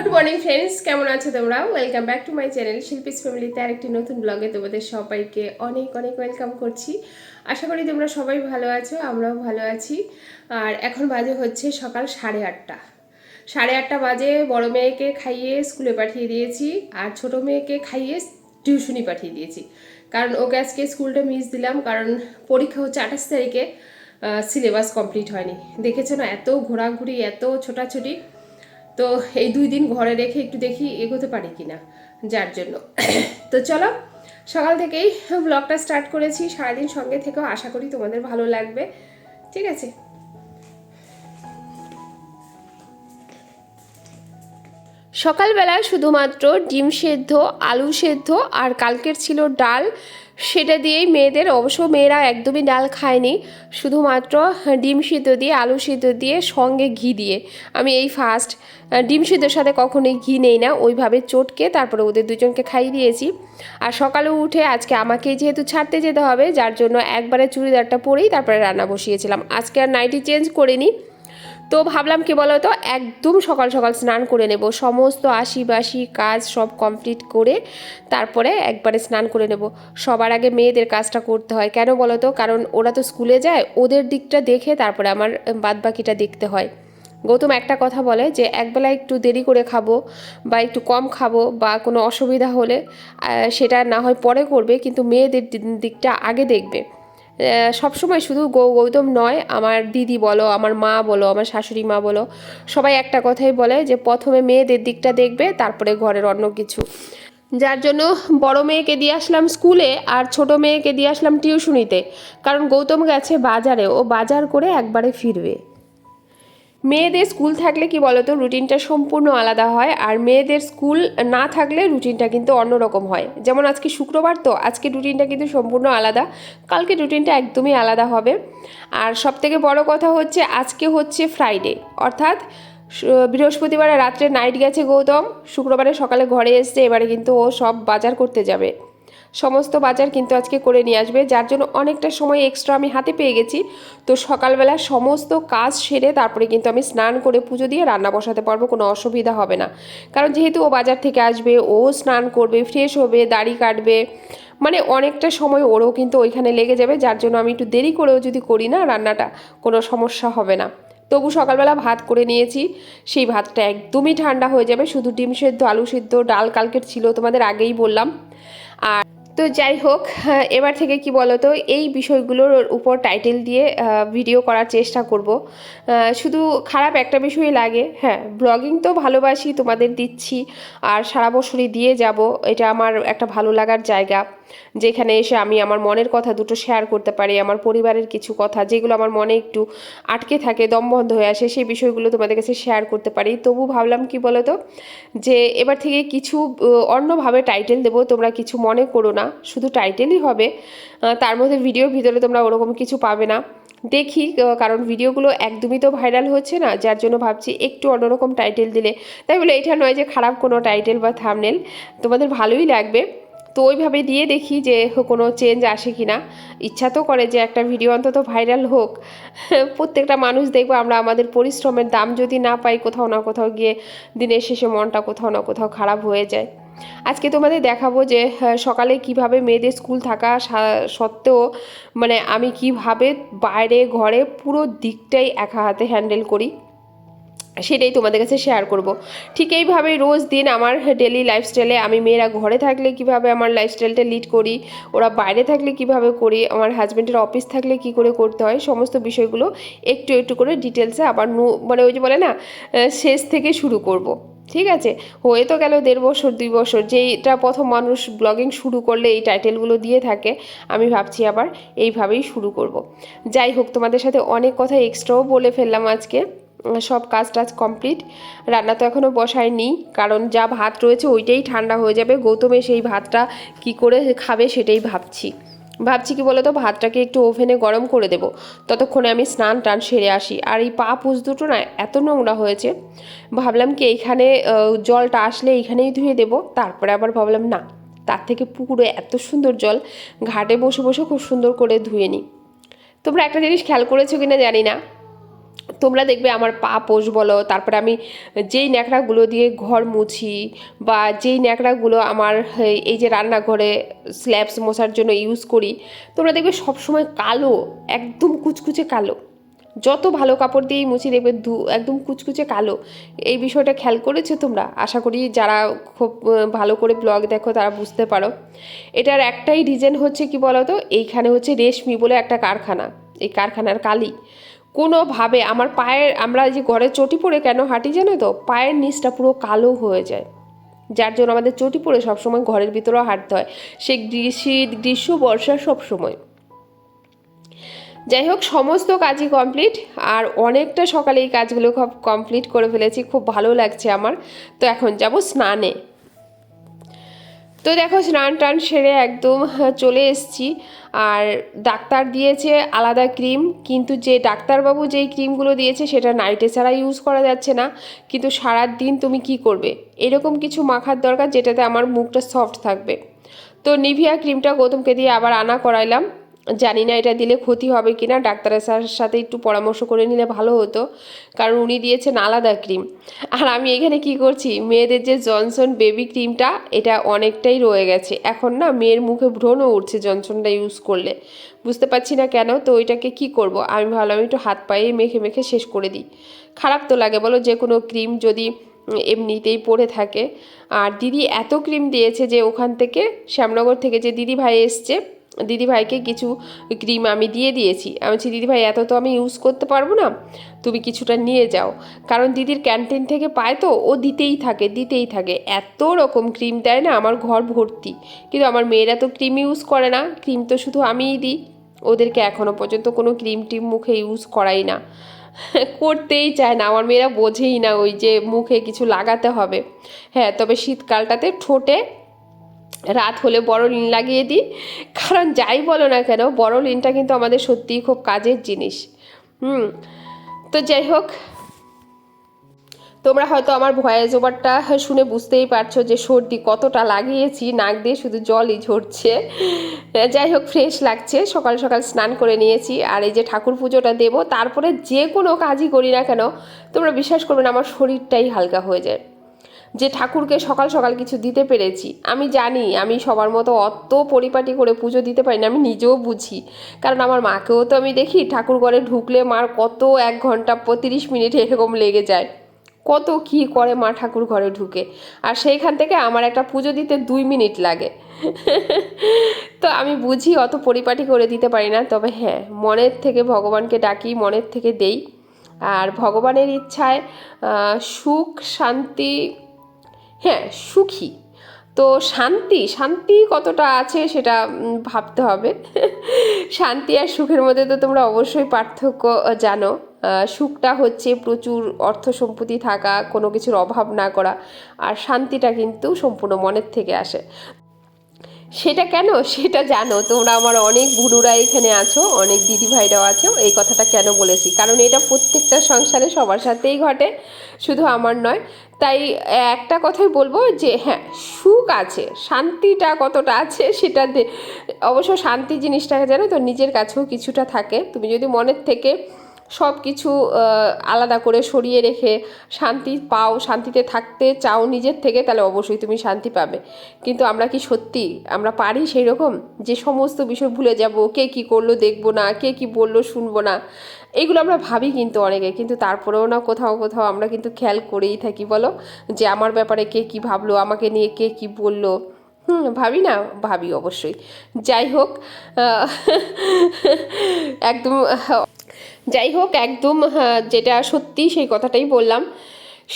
Good morning friends কেমন আছো তোমরা welcome back to my channel Shilpi's ফ্যামিলিতে আরেকটি নতুন ব্লগে তোমাদের সবাইকে অনেক অনেক ওয়েলকাম করছি। আশা করি তোমরা সবাই ভালো আছো, আমরাও ভালো আছি। আর এখন বাজে হচ্ছে সকাল সাড়ে আটটা। সাড়ে আটটা বাজে, বড় মেয়েকে খাইয়ে স্কুলে পাঠিয়ে দিয়েছি আর ছোট মেয়েকে খাইয়ে টিউশনি পাঠিয়ে দিয়েছি। কারণ ওকে আজকে স্কুলটা মিস দিলাম, কারণ পরীক্ষা হচ্ছে আঠাশ তারিখে সিলেবাস কমপ্লিট হয়নি। দেখেছ না, এত ঘোরাঘুরি, এত ছোটাছুটি। তো এই দুই দিন ঘরে রেখে একটু দেখি এগোতে পারি কি না যার জন্য। তো চলো, সকাল থেকেই ব্লগটা স্টার্ট করেছি। সারাদিন সঙ্গে থেকেও আশা করি তোমাদের ভালো লাগবে। ঠিক আছে? সকালবেলা শুধুমাত্র ডিম সেদ্ধ, আলু সেদ্ধ আর কালকের ছিল ডাল। সেটা দিয়েই মেয়েদের, অবশ্য মেয়েরা একদমই ডাল খায়নি। শুধুমাত্র ডিম সিদ্ধ দিয়ে, আলু সিদ্ধ দিয়ে, সঙ্গে ঘি দিয়ে। আমি এই ফার্স্ট ডিম সিদ্ধর সাথে কখনোই ঘি নেই না। ওইভাবে চটকে তারপরে ওদের দুজনকে খাইয়ে দিয়েছি। আর সকালে উঠে আজকে আমাকে যেহেতু ছাড়তে যেতে হবে, যার জন্য একবারে চুড়িদারটা পরেই তারপরে রান্না বসিয়েছিলাম। আজকে আর নাইটি চেঞ্জ করিনি। তো ভাবলাম কি বলো তো একদম সকাল সকাল স্নান করে নেব। সমস্ত আশি বাসি কাজ সব কমপ্লিট করে তারপরে একবারে স্নান করে নেব। সবার আগে মেয়েদের কাজটা করতে হয়। কেন বলো তো কারণ ওরা তো স্কুলে যায়, ওদের দিকটা দেখে তারপরে আমার বাদবাকিটা দেখতে হয়। গৌতম একটা কথা বলে যে, একবেলা একটু দেরি করে খাব বা একটু কম খাব বা কোনো অসুবিধা হলে সেটা না হয় পরে করবে, কিন্তু মেয়েদের দিকটা আগে দেখবে। সবসময় শুধু গৌ গৌতম নয়, আমার দিদি বলো, আমার মা বলো, আমার শাশুড়ি মা বলো, সবাই একটা কথাই বলে যে প্রথমে মেয়েদের দিকটা দেখবে, তারপরে ঘরের অন্য কিছু। যার জন্য বড় মেয়েকে দিয়ে আসলাম স্কুলে আর ছোট মেয়েকে দিয়ে আসলাম টিউশনিতে। কারণ গৌতম গেছে বাজারে, ও বাজার করে একবারে ফিরবে। মেয়েদের স্কুল থাকলে কি বলতো, রুটিনটা সম্পূর্ণ আলাদা হয় আর মেয়েদের স্কুল না থাকলে রুটিনটা কিন্তু অন্যরকম হয়। যেমন আজকে শুক্রবার তো, আজকে রুটিনটা কিন্তু সম্পূর্ণ আলাদা, কালকে রুটিনটা একদমই আলাদা হবে। আর সব থেকে বড় কথা হচ্ছে, আজকে হচ্ছে ফ্রাইডে অর্থাৎ বৃহস্পতিবারে রাত্রে নাইট গেছে গৌতম, শুক্রবারে সকালে ঘরে এসছে এবারে কিন্তু ও সব বাজার করতে যাবে। সমস্ত বাজার কিন্তু আজকে করে নিয়ে আসবে, যার জন্য অনেকটা সময় এক্সট্রা আমি হাতে পেয়ে গেছি। তো সকালবেলা সমস্ত কাজ সেরে তারপরে কিন্তু আমি স্নান করে পুজো দিয়ে রান্না বসাতে পারব, কোনো অসুবিধা হবে না। কারণ যেহেতু ও বাজার থেকে আসবে, ও স্নান করবে ফ্রেশ হবে, দাড়ি কাটবে মানে অনেকটা সময় ওরও কিন্তু ওইখানে লেগে যাবে, যার জন্য আমি একটু দেরি করেও যদি করি না রান্নাটা, কোনো সমস্যা হবে না। তবু সকালবেলা ভাত করে নিয়েছি, সেই ভাতটা একদমই ঠান্ডা হয়ে যাবে, শুধু ডিম সেদ্ধ, আলু সেদ্ধ, ডাল কালকের ছিল তোমাদের আগেই বললাম। আর তো যাই হোক এবার থেকে কি বলতো, এই বিষয়গুলোর উপর টাইটেল দিয়ে ভিডিও করার চেষ্টা করব। শুধু খারাপ একটা বিষয়ই লাগে হ্যাঁ ব্লগিং তো ভালোবাসি, তোমাদের দিচ্ছি, আর সারা বছরই দিয়ে যাব, এটা আমার একটা ভালো লাগার জায়গা। যেখানে এসে আমি আমার মনের কথা দুটো শেয়ার করতে পারি, আমার পরিবারের কিছু কথা, যেগুলো আমার মনে একটু আটকে থাকে, দম বন্ধ হয়ে আসে, সেই বিষয়গুলো তোমাদের কাছে শেয়ার করতে পারি। তবু ভাবলাম কি বলো তো যে এবার থেকে কিছু অন্যভাবে টাইটেল দেবো, তোমরা কিছু মনে করো না। শুধু টাইটেলই হবে। তার মধ্যে ভিডিওর ভিতরে তোমরা ওরকম কিছু পাবে না। দেখি কারণ ভিডিওগুলো একদমই তো ভাইরাল হচ্ছে না, যার জন্য ভাবছি একটু অন্যরকম টাইটেল দিলে। তাই বলে এটা নয় যে খারাপ কোনো টাইটেল বা থামনেল তোমাদের ভালোই লাগবে। তো ওইভাবে দিয়ে দেখি যে কোনো চেঞ্জ আসে কি না ইচ্ছা তো করে যে একটা ভিডিও অন্তত ভাইরাল হোক। প্রত্যেকটা মানুষ দেখব আমরা আমাদের পরিশ্রমের দাম যদি না পাই কোথাও না কোথাও গিয়ে দিনের শেষে মনটা কোথাও না কোথাও খারাপ হয়ে যায়। আজকে তোমাদের দেখাবো যে হ্যাঁ, সকালে কীভাবে মেয়েদের স্কুল থাকা সত্ত্বেও মানে আমি কীভাবে বাইরে ঘরে পুরো দিকটাই একা হাতে হ্যান্ডেল করি। সেটাই তোমাদের কাছে শেয়ার করব ঠিক এইভাবেই রোজ দিন আমার ডেলি লাইফস্টাইলে আমি মেয়েরা ঘরে থাকলে কীভাবে আমার লাইফস্টাইলটা লিড করি, ওরা বাইরে থাকলে কীভাবে করি, আমার হাজব্যান্ডের অফিস থাকলে কি করে করতে হয়, সমস্ত বিষয়গুলো একটু একটু করে ডিটেলসে আবার নু- মানে ওই যে বলে না শেষ থেকে শুরু করব। ঠিক আছে হয়ে তো গেল দেড় বছর, দুই বছর, যেইটা প্রথম মানুষ ব্লগিং শুরু করলে এই টাইটেলগুলো দিয়ে থাকে, আমি ভাবছি আবার এইভাবেই শুরু করব। যাই হোক, তোমাদের সাথে অনেক কথা এক্সট্রাও বলে ফেললাম আজকে সব কাজ টাজ কমপ্লিট। রান্না তো এখনও বসায়নি, কারণ যা ভাত রয়েছে ওইটাই ঠান্ডা হয়ে যাবে। গৌতমে সেই ভাতটা কি করে খাবে সেটাই ভাবছি। ভাবছি কি বলতো, ভাতটাকে একটু ওভেনে গরম করে দেবো। ততক্ষণে আমি স্নান টান সেরে আসি। আর এই পা পুষ দুটো না এত নোংরা হয়েছে। ভাবলাম কি এইখানে জলটা আসলে এইখানেই ধুয়ে দেবো। তারপরে আবার ভাবলাম না, তার থেকে পুকুরে এত সুন্দর জল, ঘাটে বসে বসে খুব সুন্দর করে ধুয়ে নিই। তোমরা একটা জিনিস খেয়াল করেছ কিনা জানি না। তোমরা দেখবে আমার পা পোষ বলো, তারপরে আমি যেই ন্যাকড়াগুলো দিয়ে ঘর মুছি বা যেই ন্যাকড়াগুলো আমার এই- যে রান্নাঘরে স্ল্যাবস মোছার জন্য ইউজ করি, তোমরা দেখবে সবসময় কালো, একদম কুচকুচে কালো। যত ভালো কাপড় দিয়েই মুছি দেখবে ধু, একদম কুচকুচে কালো। এই বিষয়টা খেয়াল করেছ তোমরা? আশা করি যারা খুব ভালো করে ব্লগ দেখো তারা বুঝতে পারো। এটার একটাই রিজন হচ্ছে কি বলো তো এইখানে হচ্ছে রেশমি বলে একটা কারখানা। এই কারখানার কালি। কোনোভাবে আমার পায়ের, আমরা যে ঘরে চটি পরে কেন হাঁটি জানো তো? পায়ের নিচটা পুরো কালো হয়ে যায়। যার জন্য আমাদের চটি পরে সবসময় ঘরের ভিতরেও হাঁটতে হয়। সে শীত গ্রীষ্ম, বর্ষা সবসময়। যাই হোক, সমস্ত কাজই কমপ্লিট আর অনেকটা সকালে এই কাজগুলো খুব কমপ্লিট করে ফেলেছি। খুব ভালো লাগছে আমার। তো এখন যাব স্নানে। তো দেখো স্নান টান সেরে একদম চলে এসেছি। আর ডাক্তার দিয়েছে আলাদা ক্রিম, কিন্তু যে ডাক্তারবাবু যেই ক্রিমগুলো দিয়েছে সেটা নাইটে ছাড়া ইউজ করা যাচ্ছে না। কিন্তু সারা দিন তুমি কি করবে? এরকম কিছু মাখার দরকার যেটাতে আমার মুখটা সফট থাকবে। তো নিভিয়া ক্রিমটা গৌতমকে দিয়ে আবার আনা করাইলাম। জানি না এটা দিলে ক্ষতি হবে কি না ডাক্তারের সা- সাথে একটু পরামর্শ করে নিলে ভালো হতো, কারণ উনি দিয়েছেন আলাদা ক্রিম। আর আমি এখানে কি করছি, মেয়েদের যে জনসন বেবি ক্রিমটা, এটা অনেকটাই রয়ে গেছে। এখন না মেয়ের মুখে ভ্রণও উঠছে জনসনটা ইউজ করলে। বুঝতে পারছি না কেন, তো ওইটাকে কি করব? আমি ভাবলাম একটু হাত পায়ে মেখে মেখে শেষ করে দিই। খারাপ তো লাগে, বলো যে কোনো ক্রিম যদি এমনিতেই পড়ে থাকে। আর দিদি এত ক্রিম দিয়েছে যে ওখান থেকে, শ্যামনগর থেকে যে দিদি ভাই এসছে দিদি ভাইকে কিছু ক্রিম আমি দিয়ে দিয়েছি। আমি বলছি, দিদিভাই, এত তো আমি ইউজ করতে পারব না। তুমি কিছুটা নিয়ে যাও। কারণ দিদির ক্যান্টিন থেকে পায় তো, ও দিতেই থাকে দিতেই থাকে। এত রকম ক্রিম দেয় না, আমার ঘর ভর্তি। কিন্তু আমার মেয়েরা তো ক্রিম ইউজ করে না। ক্রিম তো শুধু আমিই দিই। ওদেরকে এখনও পর্যন্ত কোনো ক্রিম টিম মুখে ইউজ করাই না। করতেই চায় না। আমার মেয়েরা বোঝেই না ওই যে মুখে কিছু লাগাতে হবে। হ্যাঁ তবে শীতকালটাতে ঠোঁটে রাত হলে বড় লিন লাগিয়ে দিই। কারণ যাই বলো না কেন, বড় লিনটা কিন্তু আমাদের সত্যিই খুব কাজের জিনিস। হুম, তো যাই হোক, তোমরা হয়তো আমার ভয়েস ওভারটা শুনে বুঝতেই পারছ যে সর্দি কতটা লাগিয়েছি, নাক দিয়ে শুধু জলই ঝরছে। যাই হোক ফ্রেশ লাগছে, সকাল সকাল স্নান করে নিয়েছি। আর এই যে ঠাকুর পুজোটা দেবো, তারপরে যে কোনো কাজই করি না কেন, তোমরা বিশ্বাস করবে না, আমার শরীরটাই হালকা হয়ে যায়। যে ঠাকুরকে সকাল সকাল কিছু দিতে পেরেছি, আমি জানি, আমি সবার মতো অত পরিপাটি করে পুজো দিতে পারি না আমি নিজেও বুঝি। কারণ আমার মাকেও তো আমি দেখি, ঠাকুর ঘরে ঢুকলে মার কত এক ঘণ্টা পঁয়ত্রিশ মিনিট এরকম লেগে যায়। কত কি করে মা ঠাকুর ঘরে ঢুকে। আর সেইখান থেকে আমার একটা পুজো দিতে দুই মিনিট লাগে। তো আমি বুঝি অত পরিপাটি করে দিতে পারি না, তবে হ্যাঁ মনের থেকে ভগবানকে ডাকি, মনের থেকে দেই। আর ভগবানের ইচ্ছায় সুখ, শান্তি হ্যাঁ সুখী। তো শান্তি শান্তি কতটা আছে সেটা ভাবতে হবে। শান্তি আর সুখের মধ্যে তো তোমরা অবশ্যই পার্থক্য জানো। সুখটা হচ্ছে প্রচুর অর্থ সম্পত্তি থাকা, কোনো কিছুর অভাব না করা, আর শান্তিটা কিন্তু সম্পূর্ণ মনের থেকে আসে। সেটা কেন? সেটা জানো। তোমরা আমার অনেক গুরুরা এখানে আছো, অনেক দিদি ভাইরাও আছো, এই কথাটা কেন বলেছি? কারণ এটা প্রত্যেকটা সংসারে সবার সাথেই ঘটে। শুধু আমার নয় তাই একটা কথাই বলব যে হ্যাঁ সুখ আছে, শান্তিটা কতটা আছে সেটা অবশ্য শান্তি জিনিসটা জানো তো নিজের কাছেও কিছুটা থাকে। তুমি যদি মনের থেকে সব কিছু আলাদা করে সরিয়ে রেখে শান্তি পাও, শান্তিতে থাকতে চাও নিজের থেকে, তাহলে অবশ্যই তুমি শান্তি পাবে। কিন্তু আমরা কি সত্যি? আমরা পারি সেই রকম যে সমস্ত বিষয় ভুলে যাব, কে কি করল দেখব না, কে কি বলল শুনব না। এগুলো আমরা ভাবি কিন্তু অনেকে, কিন্তু তারপরেও না কোথাও কোথাও আমরা কিন্তু খেয়াল করেই থাকি, বলো? যে আমার ব্যাপারে কে কি ভাবলো, আমাকে নিয়ে কে কি বলল? হুম, ভাবি না, ভাবি অবশ্যই। যাই হোক একদম, যাই হোক, একদম যেটা সত্যি সেই কথাটাই বললাম।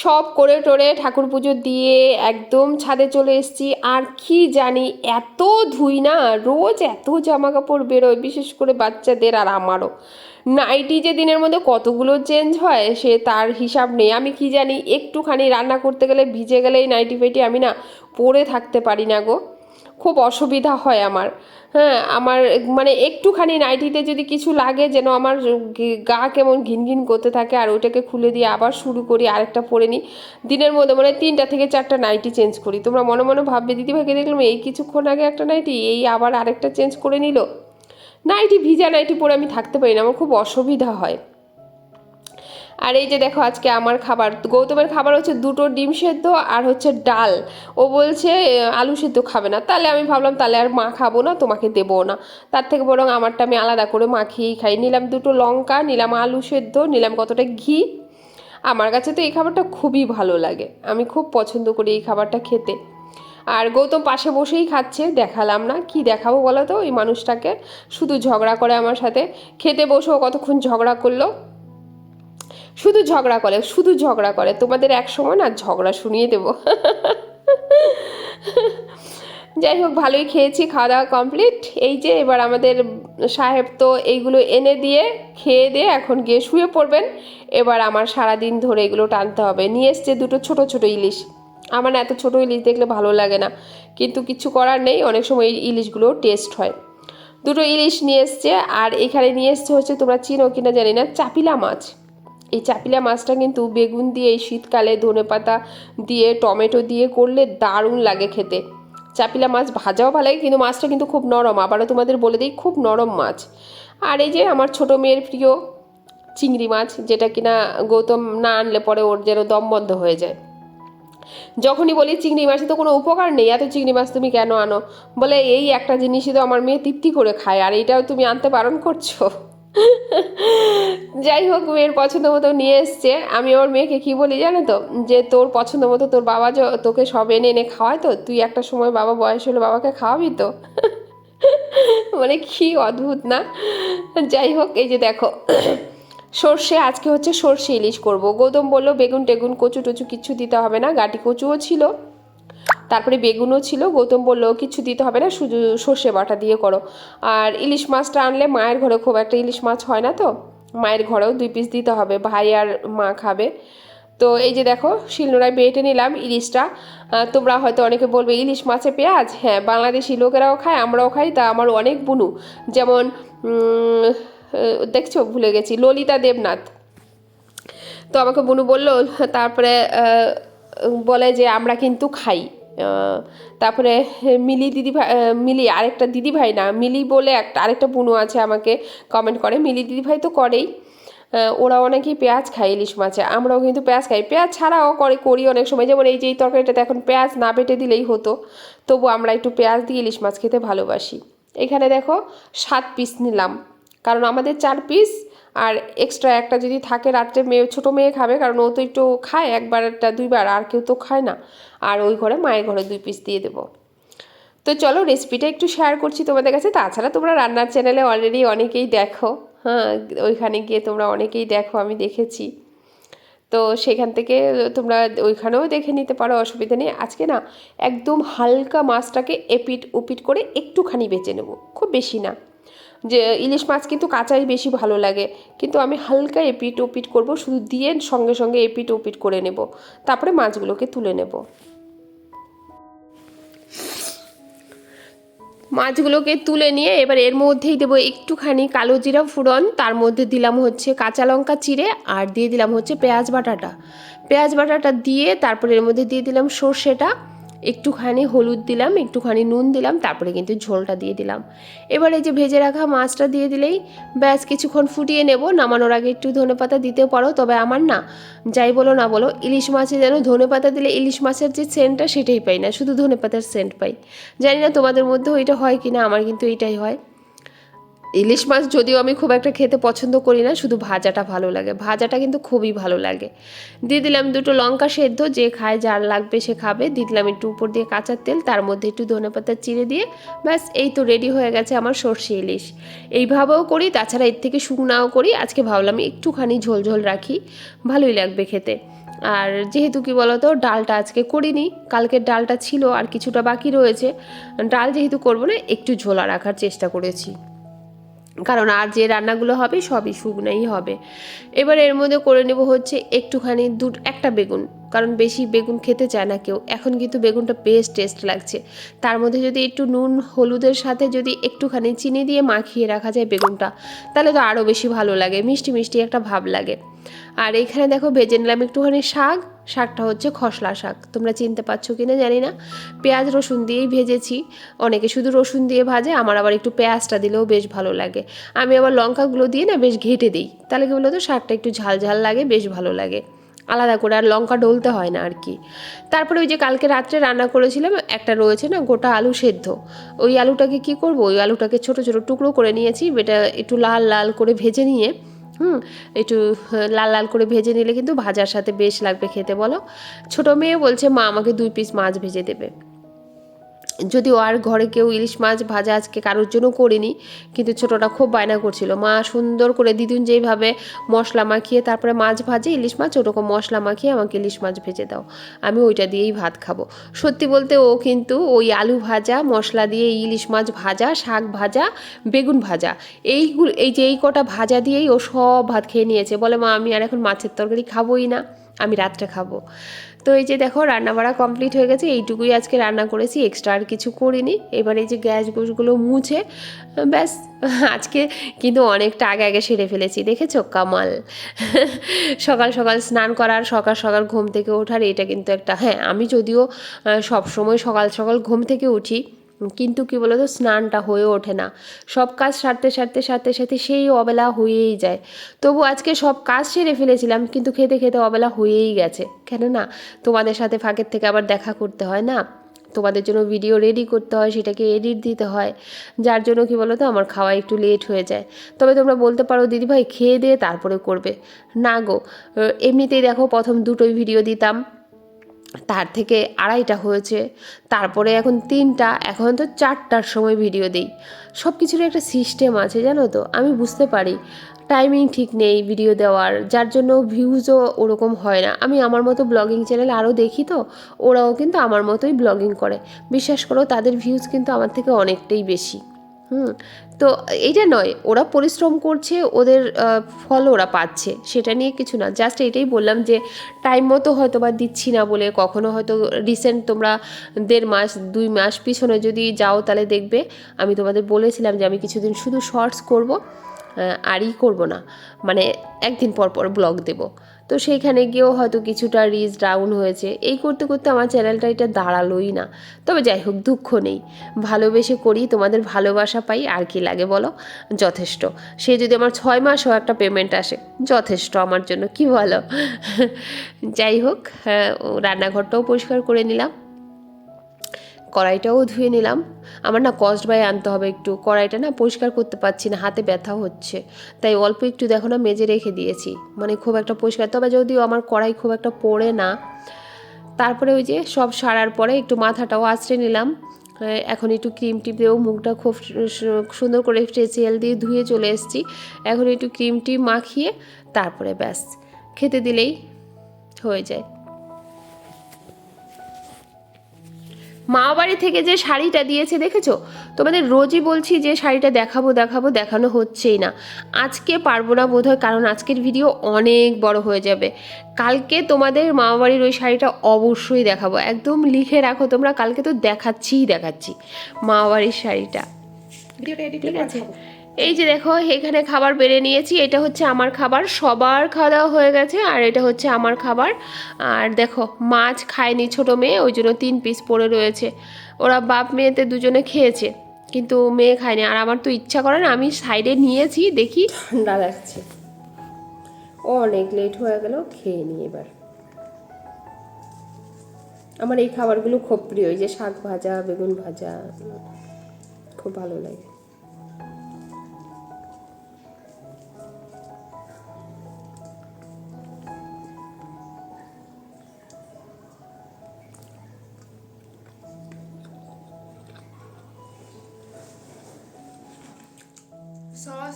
সব করে টোরে ঠাকুর পুজো দিয়ে একদম ছাদে চলে এসেছি। আর কি জানি, এত ধুই না, রোজ এত জামা কাপড় বেরোয়, বিশেষ করে বাচ্চাদের আর আমারও। নাইটি যে দিনের মধ্যে কতগুলো চেঞ্জ হয়, সে তার হিসাব নেই। আমি কি জানি, একটুখানি রান্না করতে গেলে ভিজে গেলেই নাইটি ফাইটি আমি না পরে থাকতে পারি না গো। খুব অসুবিধা হয় আমার। হ্যাঁ আমার মানে একটুখানি নাইটিতে যদি কিছু লাগে যেন আমার গা কেমন ঘিনঘিন করতে থাকে আর ওইটাকে খুলে দিয়ে আবার শুরু করি, আরেকটা পরে নিই। দিনের মধ্যে মানে তিনটা থেকে চারটা নাইটি চেঞ্জ করি। তোমরা মনে মনে ভাববে দিদিভাইকে দেখলাম এই কিছুক্ষণ আগে একটা নাইটি, এই আবার আরেকটা চেঞ্জ করে নিল? নাইটি ভিজা নাইটি পরে আমি থাকতে পারি না, আমার খুব অসুবিধা হয়। আর এই যে দেখো, আজকে আমার খাবার, গৌতমের খাবার হচ্ছে দুটো ডিম সেদ্ধ আর হচ্ছে ডাল। ও বলছে আলু সেদ্ধ খাবে না। তাহলে আমি ভাবলাম, তাহলে আর মা খাব না, তোমাকে দেবো না। তার থেকে বরং আমারটা আমি আলাদা করে মাখিয়েই খাই। নিলাম দুটো লঙ্কা, নিলাম আলু সেদ্ধ, নিলাম কতটা ঘি। আমার কাছে তো এই খাবারটা খুবই ভালো লাগে। আমি খুব পছন্দ করি এই খাবারটা খেতে। আর গৌতম পাশে বসেই খাচ্ছে, দেখালাম না। কি দেখাবো বলো তো ওই মানুষটাকে? শুধু ঝগড়া করে আমার সাথে। খেতে বসেও কতক্ষণ ঝগড়া করল? শুধু ঝগড়া করে, শুধু ঝগড়া করে। তোমাদের এক সময় না ঝগড়া শুনিয়ে দেবো। যাই হোক, ভালোই খেয়েছি, খাওয়া দাওয়া কমপ্লিট এই যে এবার আমাদের সাহেব তো এইগুলো এনে দিয়ে খেয়ে দিয়ে এখন গিয়ে শুয়ে পড়বেন। এবার আমার সারা দিন ধরে এগুলো টানতে হবে। নিয়ে এসছে দুটো ছোট ছোট ইলিশ। আমার এত ছোট ইলিশ দেখলে ভালো লাগে না। কিন্তু কিছু করার নেই, অনেক সময় এই ইলিশগুলো টেস্ট হয়। দুটো ইলিশ নিয়ে এসছে, আর এখানে নিয়ে এসছে হচ্ছে, তোমরা চিনো কিনা জানি না, চাপিলা মাছ। এই চাপিলা মাছটা কিন্তু বেগুন দিয়ে, এই শীতকালে ধনেপাতা দিয়ে, টমেটো দিয়ে করলে দারুণ লাগে খেতে। চাপিলা মাছ ভাজাও ভালো লাগে, কিন্তু মাছটা কিন্তু খুব নরম। আবারও তোমাদের বলে দিই, খুব নরম মাছ। আর এই যে আমার ছোট মেয়ের প্রিয় চিংড়ি মাছ, যেটা কিনা গৌতম না আনলে পরে ওর যেন দম বন্ধ হয়ে যায়। যখনই বলি চিংড়ি মাছে তো কোনো উপকার নেই। এত চিংড়ি মাছ তুমি কেন আনো? বলে, এই একটা জিনিসই তো আমার মেয়ে তৃপ্তি করে খায়, আর এইটাও তুমি আনতে বারণ করছ। যাই হোক, মেয়ের পছন্দ মতো নিয়ে এসছে। আমি ওর মেয়েকে কি বলি জানো তো? যে তোর পছন্দ মতো তোর বাবা তোকে সব এনে এনে খাওয়ায় তো, তুই একটা সময় বাবা বয়স হলে বাবাকে খাওয়াবি তো? মানে কি অদ্ভুত না? যাই হোক, এই যে দেখো সর্ষে, আজকে হচ্ছে সর্ষে ইলিশ করব। গৌতম বলল, বেগুন টেগুন, কচু টচু কিচ্ছু দিতে হবে না। গাটি কচুও ছিল, তারপরে বেগুনও ছিল। গৌতম বলল, কিছু দিতে হবে না, শুধু সর্ষে বাটা দিয়ে করো। আর ইলিশ মাছটা আনলে মায়ের ঘরে খুব একটা ইলিশ মাছ হয় না তো, মায়ের ঘরেও দুই পিস দিতে হবে, ভাই আর মা খাবে। তো এই যে দেখো, শিলনোড়ায় বেটে নিলাম ইলিশটা। তোমরা হয়তো অনেকে বলবে, ইলিশ মাছে পেঁয়াজ? হ্যাঁ বাংলাদেশি লোকেরাও খায়, আমরাও খাই, তা আমার অনেক বুনু। যেমন দেখছ, ভুলে গেছি। ললিতা দেবনাথ। তো আমাকে বুনু বলল, তারপরে বলে যে, আমরা কিন্তু খাই। তারপরে, মিলি দিদি ভাই মিলি, আরেকটা দিদি ভাই না, মিলি বলে একটা, আরেকটা বুনু আছে আমাকে কমেন্ট করে। মিলি দিদি ভাই তো করেই। ওরা অনেকেই পেঁয়াজ খায় ইলিশ মাছে, আমরাও কিন্তু পেঁয়াজ খাই। পেঁয়াজ ছাড়াও করে, করি অনেক সময়। যেমন এই যে, এই তরকারিটাতে এখন পেঁয়াজ না বেটে দিলেই হতো, তবু আমরা একটু পেঁয়াজ দিয়ে ইলিশ মাছ খেতে ভালোবাসি। এখানে দেখো, সাত পিস নিলাম। কারণ আমাদের চার পিস আর এক্সট্রা একটা যদি থাকে রাত্রে মেয়ে, ছোটো মেয়ে খাবে, কারণ ও তো একটু খায় একবার একটা দুইবার, আর কেউ তো খায় না। আর ওই ঘরে, মায়ের ঘরে দুই পিস দিয়ে দেবো। তো চলো রেসিপিটা একটু শেয়ার করছি তোমাদের কাছে। তাছাড়া তোমরা রান্নার চ্যানেলে অলরেডি অনেকেই দেখো। হ্যাঁ ওইখানে গিয়ে তোমরা অনেকেই দেখো, আমি দেখেছি। তো সেখান থেকে তোমরা ওইখানেও দেখে নিতে পারো, অসুবিধা নেই। আজকে না, একদম হালকা মাছটাকে এপিট উপিট করে একটুখানি বেঁচে নেব। খুব বেশি না। যে ইলিশ মাছ কিন্তু কাঁচাই বেশি ভালো লাগে। কিন্তু আমি হালকা এপিট ওপিট করব, শুধু দিয়ে সঙ্গে সঙ্গে এপিট ওপিট করে নেব। তারপরে মাছগুলোকে তুলে নেব। মাছগুলোকে তুলে নিয়ে এবার এর মধ্যেই দেবো একটুখানি কালো জিরা ফুরন। তার মধ্যে দিলাম হচ্ছে কাঁচা লঙ্কা চিড়ে আর দিয়ে দিলাম হচ্ছে পেঁয়াজ বাটাটা। পেঁয়াজ বাটাটা দিয়ে তারপরে এর মধ্যে দিয়ে দিলাম সর্ষেটা। একটুখানি হলুদ দিলাম, একটুখানি নুন দিলাম, তারপরে কিন্তু ঝোলটা দিয়ে দিলাম। এবার এই যে ভেজে রাখা মাছটা দিয়ে দিলেই ব্যাস কিছুক্ষণ ফুটিয়ে নেব। নামানোর আগে একটু ধনে পাতা দিতে পারো, তবে আমার না, যাই বলো না বলো, ইলিশ মাছে যেন ধনে পাতা দিলে ইলিশ মাছের যে সেন্টটা সেটাই পাই না, শুধু ধনে পাতার সেন্ট পাই। জানি না তোমাদের মধ্যেও এটা হয় কি না আমার কিন্তু এটাই হয়। ইলিশ মাছ যদিও আমি খুব একটা খেতে পছন্দ করি না, শুধু ভাজাটা ভালো লাগে। ভাজাটা কিন্তু খুবই ভালো লাগে। দিয়ে দিলাম দুটো লঙ্কা সেদ্ধ, যে খায়, যার লাগবে সে খাবে। দিয়ে দিলাম একটু উপর দিয়ে কাঁচার তেল, তার মধ্যে একটু ধনেপাতা চিড়ে দিয়ে, ব্যাস, এই তো রেডি হয়ে গেছে আমার সর্ষে ইলিশ। এইভাবেও করি, তাছাড়া এর থেকে শুকনাও করি। আজকে ভাবলাম একটুখানি ঝোল ঝোল রাখি, ভালোই লাগবে খেতে। আর যেহেতু কি বলতো, ডালটা আজকে করিনি, কালকের ডালটা ছিল আর কিছুটা বাকি রয়েছে। ডাল যেহেতু করব না, একটু ঝোলা রাখার চেষ্টা করেছি। কারণ আর যে রান্নাগুলো হবে সবই শুকনাই হবে। এবার এর মধ্যে করে নেব হচ্ছে একটুখানি দু একটা বেগুন। কারণ বেশি বেগুন খেতে চায় না কেউ। এখন কিন্তু বেগুনটা বেশ টেস্ট লাগছে। তার মধ্যে যদি একটু নুন, হলুদের সাথে যদি একটুখানি চিনি দিয়ে মাখিয়ে রাখা যায় বেগুনটা, তাহলে তো আরও বেশি ভালো লাগে, মিষ্টি মিষ্টি একটা ভাব লাগে। আর এখানে দেখো ভেজে নিলাম একটুখানি শাক, শাকটা হচ্ছে খসলা শাক। তোমরা চিনতে পারছ কি না জানি না। পেঁয়াজ রসুন দিয়েই ভেজেছি। অনেকে শুধু রসুন দিয়ে ভাজে, আমার আবার একটু পেঁয়াজটা দিলেও বেশ ভালো লাগে। আমি আবার লঙ্কাগুলো দিয়ে না বেশ ঘেটে দিই। তাহলে কি বলতো, শাকটা একটু ঝাল ঝাল লাগে, বেশ ভালো লাগে। আলাদা করে আর লঙ্কা ডলতে হয় না আর কি। তারপরে ওই যে কালকে রাত্রে রান্না করেছিলাম, একটা রয়েছে না গোটা আলু সেদ্ধ। ওই আলুটাকে কি করব? ওই আলুটাকে ছোট ছোট টুকরো করে নিয়েছি এটা একটু লাল লাল করে ভেজে নিয়ে, হুম, একটু লাল লাল করে ভেজে নিলে কিন্তু ভাজার সাথে বেশ লাগবে খেতে বলো। ছোটো মেয়ে বলছে, মা, আমাকে দুই পিস মাছ ভেজে দেবে। যদিও আর ঘরে কেউ ইলিশ মাছ ভাজা আজকে কারোর জন্য করিনি, কিন্তু ছোটোটা খুব বায়না করছিল। মা সুন্দর করে দিদুন যেইভাবে মশলা মাখিয়ে তারপরে মাছ ভাজে ইলিশ মাছ, ওরকম মশলা মাখিয়ে আমাকে ইলিশ মাছ ভেজে দাও। আমি ওইটা দিয়েই ভাত খাব। সত্যি বলতে ও কিন্তু ওই আলু ভাজা, মশলা দিয়ে ইলিশ মাছ ভাজা, শাক ভাজা, বেগুন ভাজা, এইগুলো এই যে এই কটা ভাজা দিয়েই ও সব ভাত খেয়ে নিয়েছে। বলে, মা, আমি আর এখন মাছের তরকারি খাবোই না, আমি রাত্রে খাব। তো এই যে দেখো রান্না বাড়া কমপ্লিট হয়ে গেছে, এইটুকুই আজকে রান্না করেছি এক্সট্রা আর কিছু করিনি। এবার এই যে গ্যাস গোসগুলো মুছে, ব্যাস, আজকে কিন্তু অনেকটা আগে আগে সেরে ফেলেছি, দেখেছ? কামাল। সকাল সকাল স্নান করার, সকাল সকাল ঘুম থেকে ওঠার, এটা কিন্তু একটা হ্যাঁ আমি যদিও সবসময় সকাল সকাল ঘুম থেকে উঠি কিন্তু কি বলতো, স্নানটা হয়ে ওঠে না। সব কাজ সারতে সারতে সারতে সাথে সেই অবেলা হয়েই যায়। তবু আজকে সব কাজ সেরে ফেলেছিলাম, কিন্তু খেতে খেতে অবেলা হয়েই গেছে। কেননা, তোমাদের সাথে ফাঁকের থেকে আবার দেখা করতে হয় না? তোমাদের জন্য ভিডিও রেডি করতে হয়, সেটাকে এডিট দিতে হয়। যার জন্য কি বলো তো আমার খাওয়া একটু লেট হয়ে যায়। তবে তোমরা বলতে পারো, দিদিভাই খেয়ে দিয়ে তারপরে করবে। না গো, এমনিতেই দেখো, প্রথম দুটোই ভিডিও দিতাম। তার থেকে আড়াইটা হয়েছে। তারপরে এখন তিনটা, এখন তো চারটার সময় ভিডিও দিই। সব কিছুর একটা সিস্টেম আছে, জানো তো? আমি বুঝতে পারি। টাইমিং ঠিক নেই ভিডিও দেওয়ার, যার জন্য ভিউজও ওরকম হয় না। আমি আমার মতো ব্লগিং চ্যানেল আরও দেখি তো, ওরাও কিন্তু আমার মতোই ব্লগিং করে। বিশ্বাস করো, তাদের ভিউজ কিন্তু আমার থেকে অনেকটাই বেশি। হুম, তো এইটা নয়, ওরা পরিশ্রম করছে, ওদের ফল ওরা পাচ্ছে, সেটা নিয়ে কিছু না জাস্ট এটাই বললাম যে টাইম মতো হয়তো বা দিচ্ছি না বলে, কখনো হয়তো রিসেন্ট তোমরা দেড় মাস, দুই মাস পিছনে যদি যাও তাহলে দেখবে, আমি তোমাদের বলেছিলাম যে আমি কিছুদিন শুধু শর্টস করব আরই করব না মানে একদিন পর পর ব্লগ দেব। তো সেইখানে গিয়েও হয়তো কিছুটা রিচ ডাউন হয়েছে। এই করতে করতে আমার চ্যানেলটা এটা দাঁড়ালোই না। তবে যাই হোক দুঃখ নেই। ভালোবেসে করি তোমাদের ভালোবাসা পাই আর কি লাগে বলো? যথেষ্ট। সে যদি আমার ছয় মাসও একটা পেমেন্ট আসে যথেষ্ট আমার জন্য কি বলো? যাই হোক হ্যাঁ, রান্নাঘরটাও পরিষ্কার করে নিলাম। কড়াইটাও ধুয়ে নিলাম। আমার না কস্ট বাই আনতে হবে একটু। কড়াইটা না পরিষ্কার করতে পারছি না, হাতে ব্যথা হচ্ছে। তাই অল্প একটু দেখো না মেজে রেখে দিয়েছি। মানে খুব একটা পরিষ্কার। তবে যদিও আমার কড়াই খুব একটা পড়ে না, তারপরে ওই যে সব সারার পরে একটু মাথাটাও আঁচড়ে নিলাম। এখন একটু ক্রিম টিপ দিয়েও মুখটা খুব সুন্দর করে ফেসিয়াল দিয়ে ধুয়ে চলে এসেছি। এখন একটু ক্রিম টিপ মাখিয়ে তারপরে ব্যাস, খেতে দিলেই হয়ে যায়। মা বাড়ি থেকে যে শাড়িটা দিয়েছে দেখেছ? তোমাদের রোজই বলছি যে শাড়িটা দেখাবো দেখাবো দেখানো হচ্ছেই না। আজকে পারব না বোধ হয় কারণ আজকের ভিডিও অনেক বড় হয়ে যাবে। কালকে তোমাদের মা বাড়ির ওই শাড়িটা অবশ্যই দেখাবো। একদম লিখে রাখো তোমরা কালকে তো দেখাচ্ছিই দেখাচ্ছি মা বাড়ির শাড়িটা। ভিডিওটা ঠিক আছে? এই যে দেখো, এখানে খাবার বেড়ে নিয়েছি। এটা হচ্ছে আমার খাবার। সবার খাওয়া দাওয়া হয়ে গেছে, আর এটা হচ্ছে আমার খাবার। আর দেখো, মাছ খায়নি ছোট মেয়ে, ওই জন্য তিন পিস পড়ে রয়েছে। ওরা বাপ মেয়েতে দুজনে খেয়েছে, কিন্তু মেয়ে খায়নি। আর আমার তো ইচ্ছা করে না, আমি সাইডে নিয়েছি, দেখি। ঠান্ডা লাগছে। অনেক লেট হয়ে গেল, খেয়ে নিই এবার। আমার এই খাবারগুলো খুব প্রিয়, এই যে শাক ভাজা, বেগুন ভাজা খুব ভালো লাগে। সস।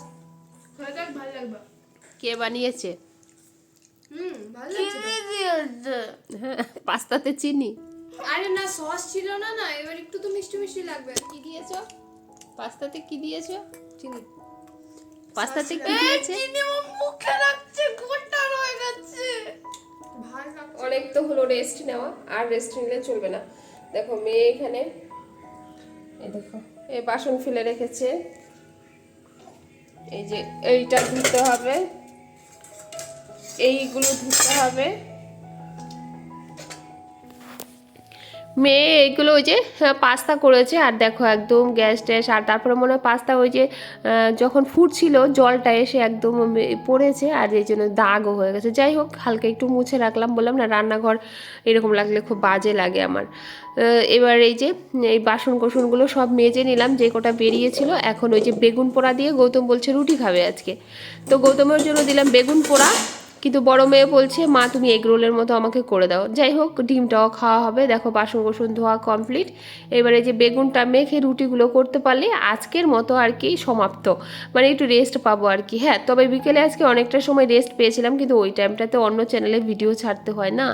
হয়ে যাক ভালো লাগবে। কে বানিয়েছে? হুম ভালো লাগছে হ্যাঁ পাস্তাতে চিনি। আরে না সস ছিল না না এবার একটু তো মিষ্টি মিষ্টি লাগবে। কি দিয়েছ? পাস্তাতে কি দিয়েছ? চিনি। পাস্তাতে কি দিয়েছে? চিনি আমার মুখে লাগছে গোটা রয়ে গেছে। অনেক তো হলো রেস্ট নেওয়া আর রেস্ট নিলে চলবে না। দেখো মেয়ে এখানে এই দেখো এই বাসন ফেলে রেখেছে। এই যে এইটা ধুতে হবে। এইগুলো ধুতে হবে। মেয়ে এইগুলো ওই যে হ্যাঁ, পাস্তা করেছে। আর দেখো একদম গ্যাস ট্যাস আর তারপরে মনে হয় পাস্তা ওই যে যখন ফুটছিল জলটা এসে একদম পড়েছে। আর এই জন্য দাগও হয়ে গেছে। যাই হোক হালকা একটু মুছে রাখলাম। বললাম না রান্নাঘর এরকম লাগলে খুব বাজে লাগে আমার। এবার এই যে এই বাসন কোসনগুলো সব মেজে নিলাম। যে কটা বেরিয়েছিল এখন ওই যে বেগুন পোড়া দিয়ে গৌতম বলছে রুটি খাবে আজকে। তো গৌতমের জন্য দিলাম বেগুন পোড়া। কিন্তু বড় মেয়ে বলছে, মা, তুমি এগ রোলের মতো আমাকে করে দাও। যাই হোক ডিমটাও খাওয়া হবে। দেখো, বাসন কোসন ধোয়া কমপ্লিট। এবারে যে বেগুনটা মেখে রুটিগুলো করতে পারলে আজকের মতো আর কি সমাপ্ত। মানে একটু রেস্ট পাবো আর কি হ্যাঁ? তবে বিকেলে আজকে অনেকটা সময় রেস্ট পেয়েছিলাম, কিন্তু ওই টাইমটাতে অন্য চ্যানেলে ভিডিও ছাড়তে হয় না।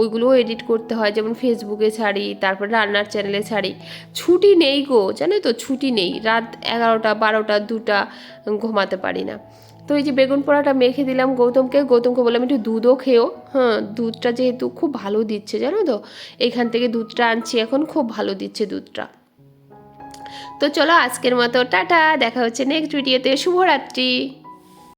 ওইগুলোও এডিট করতে হয়, যেমন ফেসবুকে ছাড়ি, তারপর রান্নার চ্যানেলে ছাড়ি। ছুটি নেই গো, জানো তো, ছুটি নেই। রাত এগারোটা, বারোটা, দুটা, ঘুমাতে পারি না। তো এই যে বেগুন পোড়াটা মেখে দিলাম গৌতমকে গৌতমকে বললাম একটু দুধও খেও হ্যাঁ দুধটা যেহেতু খুব ভালো দিচ্ছে, জানো তো? এখান থেকে দুধটা আনছি, এখন খুব ভালো দিচ্ছে দুধটা। তো চলো আজকের মতো, টাটা, দেখা হচ্ছে নেক্সট ভিডিওতে শুভরাত্রি।